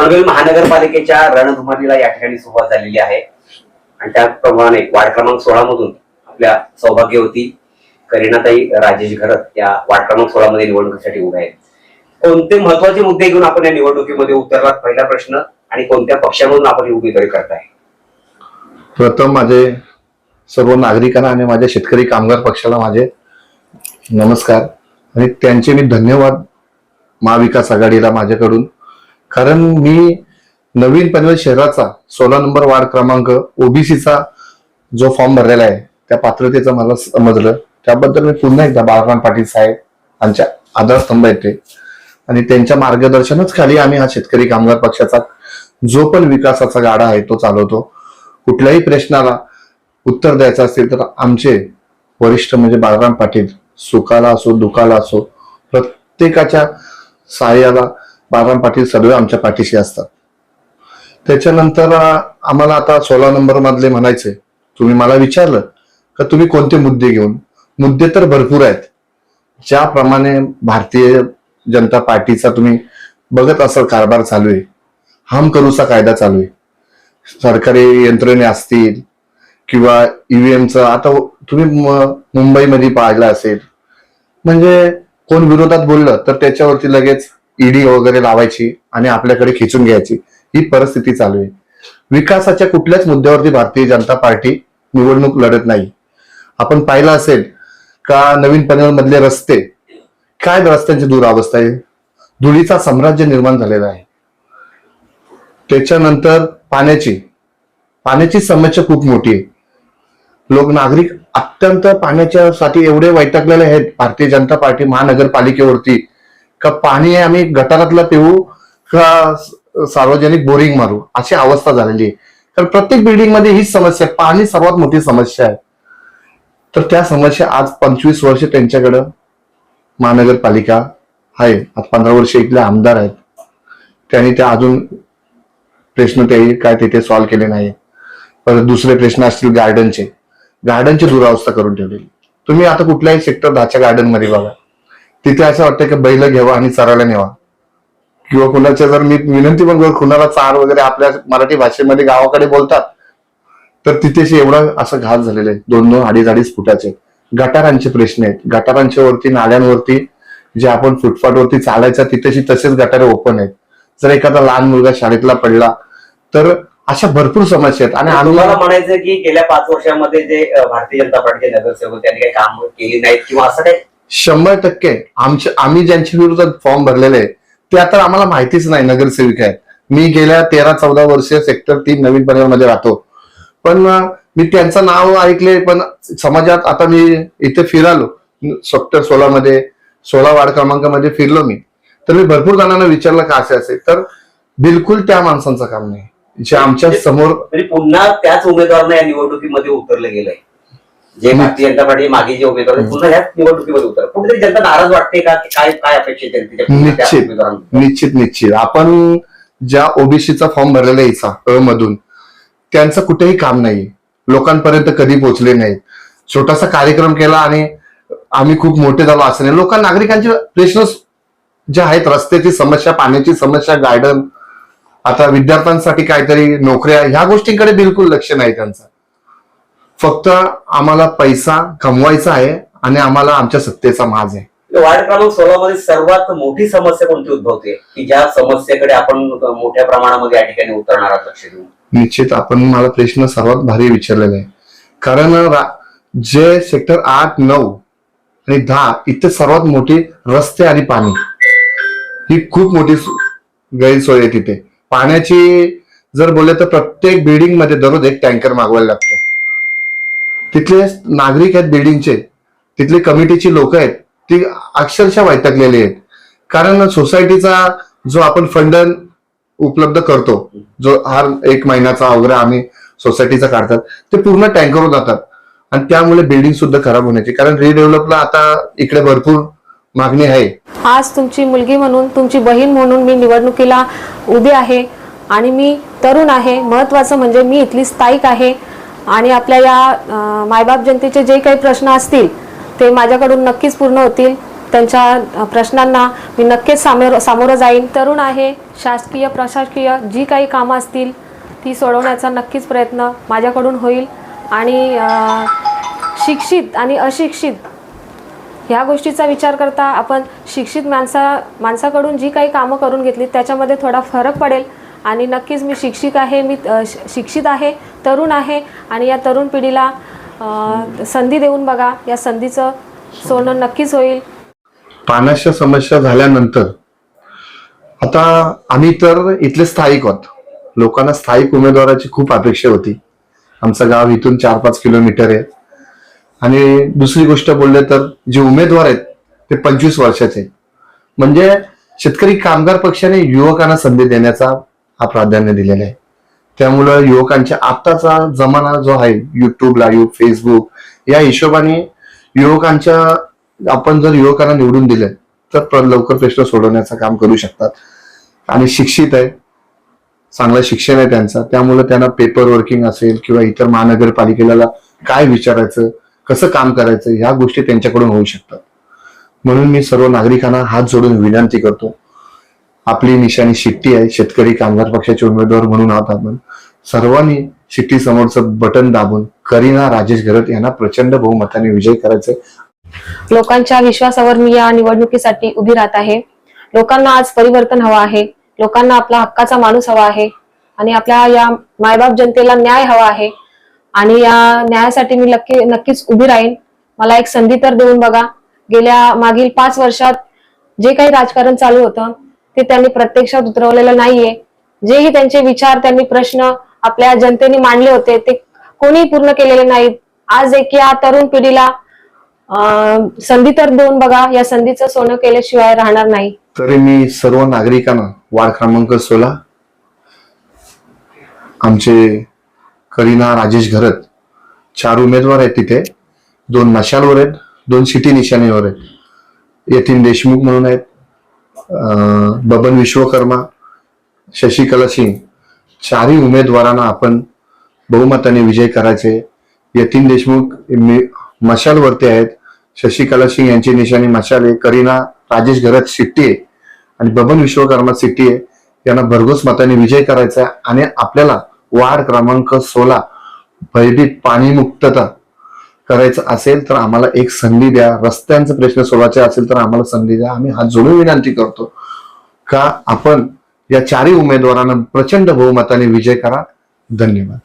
पनवेल महानगरपालिकेच्या रणधुमारीला या ठिकाणी सुरुवात झालेली आहे. आणि त्याप्रमाणे वार्ड क्रमांक सोळा मधून आपल्या सौभाग्यवती करीनाताई राजेश घरत या वार्ड क्रमांक सोळा मध्ये निवडणुकीसाठी उभ्या आहेत. कोणते महत्त्वाचे मुद्दे घेऊन आपण या निवडणुकीमध्ये उतरलात? पहिला प्रश्न. आणि कोणत्या पक्षामधून आपण ही उमेदवारी करताय? प्रथम माझे सर्व नागरिकांना आणि माझ्या शेतकरी कामगार पक्षाला माझे नमस्कार. आणि त्यांचे मी धन्यवाद महाविकास आघाडीला माझ्याकडून. कारण मी नवीन पनवेल शहराचा सोळा नंबर वार्ड क्रमांक ओबीसीचा जो फॉर्म भरलेला आहे त्या पात्रतेचं मला समजलं. त्याबद्दल मी पुन्हा एकदा बाळराम पाटील साहेब यांच्या आधारस्तंभ येते आणि त्यांच्या मार्गदर्शनच खाली आम्ही हा शेतकरी कामगार पक्षाचा जो पण विकासाचा गाडा आहे तो चालवतो. कुठल्याही प्रश्नाला उत्तर द्यायचं असेल तर आमचे वरिष्ठ म्हणजे बाळराम पाटील सुखाला असो दुखाला असो प्रत्येकाच्या सहाय्याला बाळराम पाटील सदैव आमच्या पाठीशी असतात. त्याच्यानंतर आम्हाला आता सोळा नंबर मधले म्हणायचे. तुम्ही मला विचारलं का तुम्ही कोणते मुद्दे घेऊन? मुद्दे तर भरपूर आहेत. ज्याप्रमाणे भारतीय जनता पार्टीचा तुम्ही बघत असाल कारभार चालू आहे. हम करूचा कायदा चालू आहे. सरकारी यंत्रणे असतील किंवा ईव्हीएमचं. आता हो, तुम्ही मुंबईमध्ये पाहिलं असेल. म्हणजे कोण विरोधात बोललं तर त्याच्यावरती लगेच ईडी वगैरे लावायची आणि आपल्याकडे खिचून घ्यायची. ही परिस्थिती चालू आहे. विकासाच्या कुठल्याच मुद्द्यावरती भारतीय जनता पार्टी निवडणूक लढत नाही. आपण पाहिलं असेल का नवीन पनवेल मधले रस्ते काय रस्त्यांची दुरावस्था आहे? धुळीचा साम्राज्य निर्माण झालेला आहे. त्याच्यानंतर पाण्याची पाण्याची समस्या खूप मोठी आहे. लोक नागरिक अत्यंत पाण्याच्या साठी एवढे वैतागलेले आहेत. भारतीय जनता पार्टी महानगरपालिकेवरती का पाणी आम्ही गटारातलं पिऊ का सार्वजनिक बोरिंग मारू? अशी अवस्था झालेली आहे. कारण प्रत्येक बिल्डिंगमध्ये हीच समस्या आहे. पाणी सर्वात मोठी समस्या आहे. तर त्या समस्या आज पंचवीस वर्ष त्यांच्याकडं महानगरपालिका आहे. आज पंधरा वर्ष इथले आमदार आहेत. त्यांनी त्या अजून प्रश्न ते काय तिथे सॉल्व्ह केले नाही परत दुसरे प्रश्न असतील गार्डनचे गार्डनची दुरावस्था करून ठेवलेली. तुम्ही आता कुठल्याही सेक्टर दहाच्या गार्डनमध्ये बघा. तिथे असं वाटतं की बैल घ्यावा आणि चरायला नेवा. किंवा कुणाच्या जर मी विनंती पण करतो कुणाला चार वगैरे आपल्या मराठी भाषेमध्ये गावाकडे बोलतात तर तिथेशी एवढा असं घात झालेलं आहे. दोन दोन अडीच अडीच फुटाचे. गटारांचे प्रश्न आहेत. गटारांच्या वरती नाल्यांवरती जे आपण फुटपाथवरती चालायचं तिथेशी तसेच गटारे ओपन आहेत. जर एखादा लहान मुलगा शाळेतला पडला तर अशा भरपूर समस्या आहेत. आणि तुम्हाला आम्हाला म्हणायचं की गेल्या पाच वर्षामध्ये जे भारतीय जनता पार्टीचे नगरसेवक त्यांनी काही काम केली नाहीत किंवा असं काही शंभर टक्के आमच्या आम्ही ज्यांच्या विरोधात फॉर्म भरलेले आहे ते आता आम्हाला माहितीच नाही नगरसेविका आहेत. मी गेल्या तेरा चौदा वर्ष सेक्टर तीन नवीन मध्ये राहतो. पण मी त्यांचं नाव ऐकले पण समाजात आता मी इथे फिरालो सेक्टर सोळा मध्ये सोळा वार्ड क्रमांकामध्ये फिरलो मी. तर मी भरपूर जणांना विचारलं का असे असेल तर बिलकुल त्या माणसांचं काम नाही. जे आमच्यासमोर म्हणजे पुन्हा त्याच उमेदवारांना या निवडणुकीमध्ये उतरलं गेलंय. जे भारतीय जनता पार्टी मागे जे उमेदवार पुन्हा ह्याच निवडणुकीमध्ये उतर कुठेतरी जनता नाराज वाटते का की काय काय अपेक्षित निश्चित. निश्चित निश्चित. आपण ज्या ओबीसीचा फॉर्म भरलेला यायचा अ मधून त्यांचं कुठेही काम नाही. लोकांपर्यंत कधी पोहोचले नाहीत. छोटासा कार्यक्रम केला आणि आम्ही खूप मोठे झालो असं नाही. लोकां नागरिकांचे प्रश्न जे आहेत रस्त्याची समस्या पाण्याची समस्या गार्डन आता विद्यार्थ्यांसाठी काहीतरी नोकऱ्या ह्या गोष्टींकडे बिलकुल लक्ष नाही त्यांचं. फक्त आम्हाला पैसा कमवायचा आहे आणि आम्हाला आमच्या सत्तेचा माज आहे. वार्ड क्रमांक सोळा मध्ये सर्वात मोठी समस्या कोणती उद्भवते? की ज्या समस्येकडे आपण मोठ्या प्रमाणामध्ये या ठिकाणी उतरणार आहोत लक्ष देऊन? निश्चित आपण मला प्रश्न सर्वात भारी विचारलेला आहे. कारण जे सेक्टर आठ नऊ आणि दहा इथे सर्वात मोठी रस्ते आणि पाणी. ही खूप मोठी गैरसोय आहे तिथे. पाण्याची जर बोलले तर प्रत्येक बिल्डिंगमध्ये दररोज एक टँकर मागवायला लागतो. तिथले नागरिक आहेत बिल्डिंगचे तिथले कमिटीची लोक आहेत ती अक्षरशः वैतागलेली आहेत. कारण सोसायटीचा जो आपण फंड उपलब्ध करतो जो हर एक महिन्याचा वगैरे आम्ही सोसायटीचा काढतात ते पूर्ण टँकर जातात. आणि त्यामुळे बिल्डिंग सुद्धा खराब होण्याची कारण रिडेव्हलपला आता इकडे भरपूर मागणी आहे. आज तुमची मुलगी म्हणून तुमची बहीण म्हणून मी निवडणुकीला उभी आहे आणि मी तरुण आहे. महत्त्वाचं म्हणजे मी इथली स्थायिक आहे. आणि आपल्या या मायबाप जनतेचे जे काही प्रश्न असतील ते माझ्याकडून नक्कीच पूर्ण होतील. त्यांच्या प्रश्नांना मी नक्कीच सामोरं सामोरं जाईन. तरुण आहे शासकीय प्रशासकीय जी काही कामं असतील ती सोडवण्याचा नक्कीच प्रयत्न माझ्याकडून होईल. आणि शिक्षित आणि अशिक्षित ह्या गोष्टीचा विचार करता आपण शिक्षित माणसा माणसाकडून जी काही कामं करून घेतली त्याच्यामध्ये थोडा फरक पडेल. आणि नक्कीच मी शिक्षिक आहे मी शिक्षित आहे. तरुण आहे आणि या तरुण पिढीला संधी देऊन बघा या संधीचं सोनं नक्कीच होईल. पाण्याच्या समस्या झाल्यानंतर आता आम्ही तर इथले स्थायिक आहोत. लोकांना स्थायिक उमेदवाराची खूप अपेक्षा होती. आमचं गाव इथून चार पाच किलोमीटर आहे. आणि दुसरी गोष्ट बोलले तर जे उमेदवार आहेत ते पंचवीस वर्षाचे. म्हणजे शेतकरी कामगार पक्षाने युवकांना संधी देण्याचा हा प्राधान्य दिलेला आहे. त्यामुळं युवकांच्या आत्ताचा जमाना जो आहे युट्यूब लाईव्ह फेसबुक या हिशोबाने युवकांच्या आपण जर युवकांना निवडून दिले तर लवकर प्रश्न सोडवण्याचं काम करू शकतात. आणि शिक्षित आहे चांगलं शिक्षण आहे त्यांचं त्यामुळे त्यांना पेपर वर्किंग असेल किंवा इतर महानगरपालिकेला काय विचारायचं कसं काम करायचं ह्या गोष्टी त्यांच्याकडून होऊ शकतात. म्हणून मी सर्व नागरिकांना हात जोडून विनंती करतो आपली निशाणी शिट्टी आहे शेतकरी कामगार पक्षाचे उमेदवार म्हणून आहोत आपण. सर्वांनी शिट्टी समोरचं बटन दाबून करीना राजेश घरत यांना प्रचंड बहुमताने विजय करायचे लोकांच्या विश्वासावर मी या निवडणुकीसाठी उभी राहत आहे. लोकांना आज परिवर्तन हवं आहे. लोकांना आपला हक्काचा माणूस हवा आहे. आणि आपल्या या मायबाप जनतेला न्याय हवा आहे. आणि या न्यायासाठी मी नक्की नक्कीच उभी राहीन. मला एक संधी तर देऊन बघा. गेल्या मागील पाच वर्षात जे काही राजकारण चालू होतं ते त्यांनी प्रत्यक्षात उतरवलेलं नाहीये. जेही त्यांचे विचार त्यांनी प्रश्न आपल्या जनतेने मांडले होते ते कोणी पूर्ण केलेले नाहीत. आज एक या तरुण पिढीला अं, संधी तर दोन बघा या संधीचं सोनं केल्याशिवाय राहणार नाही. तरी मी सर्व नागरिकांना वार्ड क्रमांक सोळा आमचे करीना राजेश घरत चार उमेदवार आहेत तिथे. दोन नशालवर आहेत दोन सिटी निशाणीवर आहेत. यतीन देशमुख म्हणून आहेत. बबन विश्वकर्मा शशिकला सिंग चारही उमेदवारांना आपण बहुमताने विजय करायचे. यतीन देशमुख मी- मशालवरती आहेत. शशिकला सिंग यांची निशाणी मशाल आहे. करीना राजेश घरत सिट्टी आहे. आणि बबन विश्वकर्मा सिट्टी आहे. यांना भरघोस मताने विजय करायचा आहे. आणि आपल्याला वार्ड क्रमांक सोळा भयभीत पाणीमुक्तता करायचं असेल तर आम्हाला एक संधी द्या. रस्त्यांचा प्रश्न सोडवायचा असेल तर आम्हाला संधी द्या. आम्ही हात जोडून विनंती करतो का आपण या चारही उमेदवारांना प्रचंड बहुमताने विजय करा. धन्यवाद.